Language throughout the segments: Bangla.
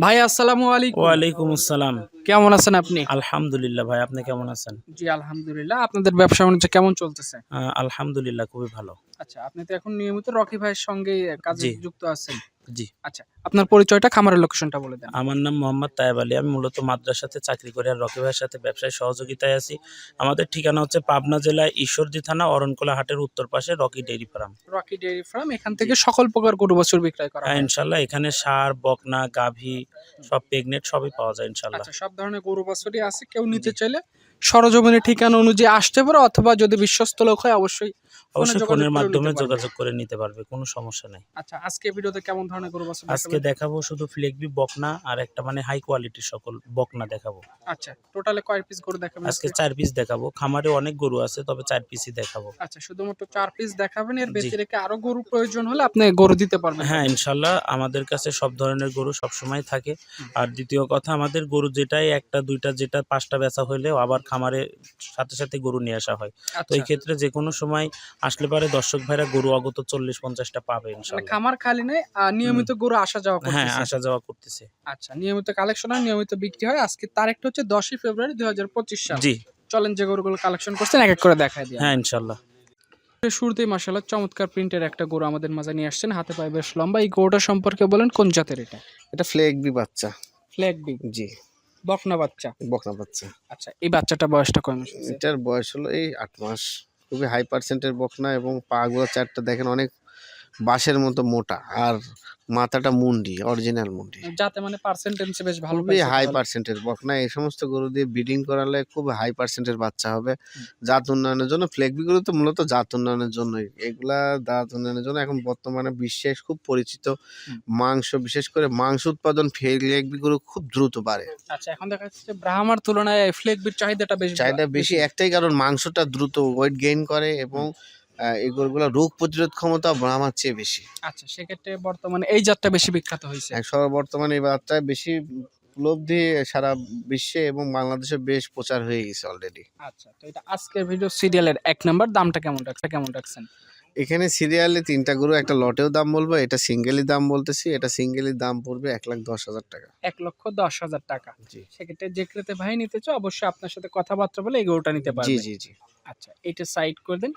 ভাই আসসালামু আলাইকুম। ওয়ালাইকুম আসসালাম। কেমন আছেন আপনি? আলহামদুলিল্লাহ ভাই আপনি কেমন আছেন? জি আলহামদুলিল্লাহ। আপনাদের ব্যবসা বাণিজ্য কেমন চলতেছে? আলহামদুলিল্লাহ খুবই ভালো। আচ্ছা আপনি তো এখন নিয়মিত রকি ভাইয়ের সঙ্গে কাজে যুক্ত আছেন। জি। আচ্ছা আপনার পরিচয়টা খামারের লোকেশনটা বলে দেন। আমার নাম মোহাম্মদ তায়েব আলী। আমি মূলত মাদ্রাসাতে চাকরি করি আর রকি ভাইয়ের সাথে ব্যবসায় সহযোগিতায় আছি। আমাদের ঠিকানা হচ্ছে পাবনা জেলায় ঈশ্বরদী থানা অরণকোলা হাটের উত্তর পাশে Rocky dairy farm. Rocky dairy farm এখান থেকে সকল প্রকার গরু বছর বিক্রয় করা হ্যাঁ হয়। ইনশাল্লাহ এখানে সার বকনা গাভী সব প্রেগনেট সবই পাওয়া যায় ইনশাল্লাহ। আচ্ছা সব ধরনের গরু বছরই আছে। কেউ নিতে চাইলে সরজমিনের ঠিকানা অনুযায়ী আসতে পারে অথবা যদি বিশ্বস্ত লোক হয় অবশ্যই অবশ্যই ফোনের মাধ্যমে যোগাযোগ করে নিতে পারবে কোনো সমস্যা নেই। আচ্ছা আজকে ভিডিওতে কেমন ধরনের গরু বছর আজকে দেখাবো শুধু ফ্লেগবি বকনা আর একটা মানে হাই কোয়ালিটির সকল বকনা দেখাবো। আচ্ছা টোটালে কয় পিস গরু দেখাবেন আজকে? চার পিস দেখাবো। খামারে অনেক গরু আছে তবে চার পিসই দেখাবো। আচ্ছা শুধুমাত্র চার পিস দেখাবেন এর জি। ব্যতিরেকে আরও গরু প্রয়োজন হলে আপনি গরু দিতে পারবেন। হ্যাঁ ইনশাল্লাহ আমাদের কাছে সব ধরনের গরু সবসময় থাকে। আর দ্বিতীয় কথা আমাদের গরু যেটাই একটা দুইটা যেটা পাঁচটা বেচা হইলেও আবার খামারে সাথে সাথে গরু নিয়ে আসা হয়। তো আচ্ছা। এই ক্ষেত্রে যে কোনো সময় আসলে পারে দর্শক ভাইরা গরু অগত চল্লিশ পঞ্চাশটা পাবে মানে খামার খালি নেই নিয়মিত গরু আসা যাওয়া হ্যাঁ আসা যাওয়া করতেছে। আচ্ছা নিয়মিত কালেকশন হয় নিয়মিত বিক্রি হয়। আজকে তারিখটা হচ্ছে দশই ফেব্রুয়ারি দুই হাজার পঁচিশ সাল। জি। চলেন যে গরুগুলো কালেকশন করছেন এক এক করে দেখাই দিয়ে হ্যাঁ ইনশাল্লাহ। শুরুতেই মাসাল্লাহ চমৎকার প্রিন্টের একটা গরু আমাদের মাঝে নিয়ে আসছেন। হাতে পায়ে বেশ লম্বা। এই গরুটা সম্পর্কে বলেন কোন জাতের এটা? এটা ফ্লেগ বি বাচ্চা। ফ্ল্যাগ বি জি। বকনা বাচ্চা? বকনা বাচ্চা। আচ্ছা এই বাচ্চাটা বয়সটা কয় মাস এটার বয়স হলো এই আট মাস। খুবই হাই পার্সেন্টের বকনা এবং পাগুলো চারটা দেখেন অনেক বাঁশের মতো মোটা আর মাথাটা মুন্ডি অরিজিনাল মুন্ডি। যাতে মানে পার্সেন্টেজ বেশ ভালো খুবই হাই তাহলে। পার্সেন্টের বকনা এই সমস্ত গরু দিয়ে ব্রিডিং করালে খুব হাই পার্সেন্টের বাচ্চা হবে। জাত উন্নয়নের জন্য ফ্লেগবি গরু তো মূলত জাত উন্নয়নের জন্যই। এগুলা জাত উন্নয়নের জন্য এখন বর্তমানে বিশ্বে খুব পরিচিত মাংস বিশেষ করে মাংস উৎপাদন ফ্লেগবি গরু খুব দ্রুত বাড়ে। আচ্ছা এখন দেখা যাচ্ছে ব্রাহ্মার তুলনায় ফ্লেক বির চাহিদাটা বেশি চাহিদা বেশি একটাই কারণ মাংসটা দ্রুত ওয়েট গেইন করে এবং এই গরুগুলো রোগ প্রতিরোধ ক্ষমতা ব্রাহ্মার চেয়ে বেশি। আচ্ছা সেক্ষেত্রে বর্তমানে এই জাতটা বেশি বিখ্যাত হয়েছে। সবার বর্তমানে এই বাচ্চায় বেশি উপলব্ধি সারা বিশ্বে এবং বাংলাদেশে বেশ প্রচার হয়ে গেছে অলরেডি আচ্ছা তো এটা আজকের ভিডিও সিরিয়ালের এক নাম্বার দামটা কেমন রাখছে কেমন রাখছেন? এখানে সিরিয়ালে তিনটা গরু একটা লটেও দাম বলব এটা সিঙ্গেলই দাম বলতেছি এটা সিঙ্গেলই দাম পড়বে এক লাখ দশ হাজার টাকা। এক লক্ষ দশ হাজার টাকা। জি। সেক্ষেত্রে যে ক্রেতে ভাই নিতে চাও অবশ্যই আপনার সাথে কথাবার্তা বলে এই গরুটা নিতে জি পারবে। জি জি। আচ্ছা এটা সাইড করে দেন।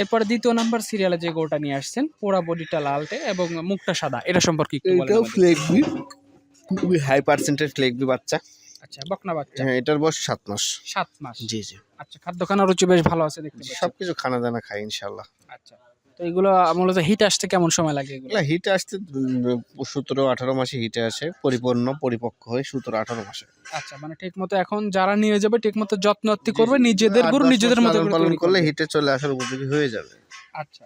এরপরে দ্বিতীয় নাম্বার সিরিয়ালে যে গোটা নিয়ে আসছেন পোড়া বডিটা লালটে এবং মুখটা সাদা এটা সম্পর্কে একটু বলেন এটাও। ফ্লেগবি খুবই হাই পার্সেন্টের ফ্লেগবি বাচ্চা। আচ্ছা বকনা বাচ্চা। হ্যাঁ এটার বয়স সাত মাস। সাত মাস। জি জি। আচ্ছা খাদ্য খানা রুচি বেশ ভালো আছে দেখতে। সবকিছু খানা দানা খাই ইনশাল্লাহ আচ্ছা। তো এগুলো মূলত হিট আসতে কেমন সময় লাগে এগুলো? হিটে আসতে সতেরো আঠারো মাসে হিটে আসে পরিপূর্ণ পরিপক্ক হয়ে সতেরো আঠারো মাসে। আচ্ছা মানে ঠিক মতো এখন যারা নিয়ে যাবে ঠিক মতো যত্ন আত্তি করবে নিজেদের গরু নিজেদের মতো পালন করলে হিটে চলে আসার উপযোগী হয়ে যাবে। আচ্ছা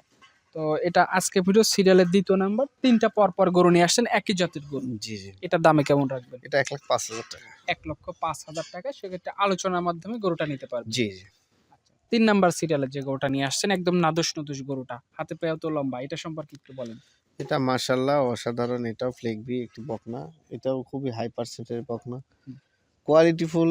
তো এটা আজকে ভিডিও সিরিয়ালের দ্বিতীয় নাম্বার তিনটা পর পর গরু নিয়ে আসছেন একই জাতের গরু। জি জি। এটার দামে কেমন রাখবেন? এটা এক লাখ পাঁচ হাজার টাকা। এক লক্ষ পাঁচ হাজার টাকা সেক্ষেত্রে আলোচনার মাধ্যমে গরুটা নিতে পারবে জি জি। তিন নাম্বার সিরিয়ালের যে গরুটা নিয়ে আসছেন একদম নাদুস নদুস গরুটা। হাতে পায়েও তো লম্বা এটা সম্পর্কে একটু বলেন। এটা মার্শাল্লাহ অসাধারণ এটাও ফ্লেগবি একটি বকনা। এটাও খুবই হাই পার্সেন্টের বকনা। কোয়ালিটিফুল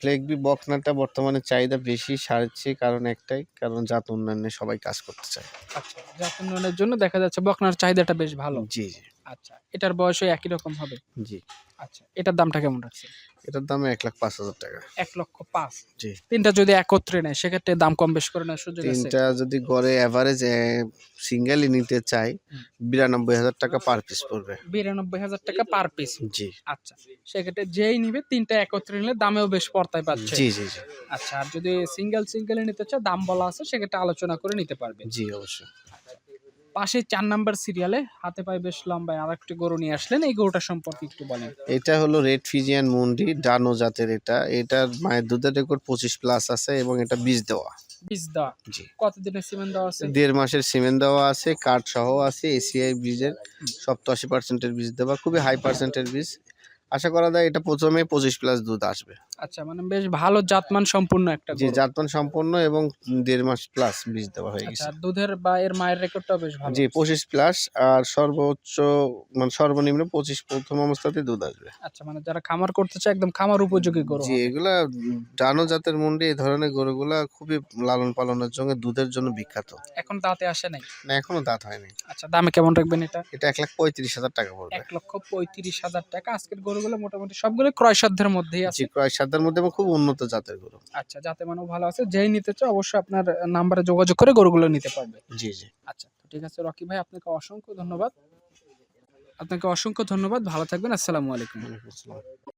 ফ্লেগবি বকনাটা বর্তমানে চাহিদা বেশি সারছে কারণ একটাই কারণ জাত উন্নয়নে সবাই কাজ করতে চায়। আচ্ছা জাত উন্নয়নের জন্য দেখা যাচ্ছে বকনার চাহিদাটা বেশ ভালো। জি জি। আচ্ছা এটার বয়সও একই রকম হবে? জি। আচ্ছা এটার দামটা কেমন রাখছে এটার দাম এক লাখ পাঁচ হাজার টাকা। এক লক্ষ পাঁচ। জি। তিনটা যদি একত্রে নেয় সেক্ষেত্রে দাম কম বেশ করে নেওয়ার সুযোগ আছে। তিনটা যদি গড়ে অ্যাভারেজ সিঙ্গেলই নিতে চাই। বিরানব্বই হাজার টাকা পার পিস পড়বে। বিরানব্বই হাজার টাকা পার পিস জি। আচ্ছা সেক্ষেত্রে যেই নিবে তিনটা একত্রে নিলে দামেও বেশ পর্তায় পাচ্ছে। জি জি জি। আচ্ছা আর যদি সিঙ্গেল সিঙ্গেলে নিতে চায় দাম বলা আছে সেক্ষেত্রে আলোচনা করে নিতে পারবে। জি অবশ্যই। পাশে চার নাম্বার সিরিয়ালে হাতে পায়ে বেশ লম্বায় আর একটি গরু নিয়ে আসলেন। এই গরুটা সম্পর্কে একটু বলেন। এটা হলো রেড ফিজিয়ান মুন্ডি ডানো জাতের এটা। এটার মায়ের দুধের রেকর্ড পঁচিশ প্লাস আছে এবং এটা বীজ দেওয়া। বীজ দেওয়া? জি। কতদিনের সিমেন্ট দেওয়া আছে? দেড় মাসের সিমেন্ট দেওয়া আছে কাঠ সহ আছে এসিআই বীজের। সপ্তাশি পার্সেন্টের বীজ দেওয়া খুবই হাই পার্সেন্টের বীজ। আশা করা যায় এটা প্রথমে পঁচিশ প্লাস দুধ আসবে। আচ্ছা মানে বেশ ভালো জাতমান সম্পূর্ণ একটা জি গরু। জাতমান সম্পন্ন এবং দেড় মাস প্লাস বীজ দেওয়া হয়ে আচ্ছা গেছে দুধের বা এর মায়ের রেকর্ডটাও বেশ ভালো জি পঁচিশ প্লাস আর সর্বোচ্চ মানে সর্বনিম্ন পঁচিশ প্রথম অবস্থাতে দুধ আসবে। আচ্ছা মানে যারা খামার করতে চায় একদম খামার উপযোগী গরু জি। এগুলা ডানো জাতের মুন্ডি এই ধরনের গরুগুলা খুবই লালন পালনের জন্য দুধের জন্য বিখ্যাত। এখন দাঁতে আসে নাই? না এখনও দাঁত হয়নি। আচ্ছা দামে কেমন রাখবেন এটা? এটা এক লাখ পঁয়ত্রিশ হাজার টাকা পড়বে। এক লক্ষ পঁয়ত্রিশ হাজার টাকা। আজকের গরুগুলো মোটামুটি সবগুলো ক্রয় সাধ্যের মধ্যেই আছে। ক্রয় সাধ্যের মধ্যে এবং খুব উন্নত জাতের গরু। আচ্ছা যাতে মানও ভালো আছে। যেই নিতে চাও অবশ্যই আপনার নাম্বারে যোগাযোগ করে গরুগুলো নিতে পারবে। জি জি। আচ্ছা ঠিক আছে রকি ভাই আপনাকে অসংখ্য ধন্যবাদ। আপনাকে অসংখ্য ধন্যবাদ। ভালো থাকবেন। আসসালামু আলাইকুম।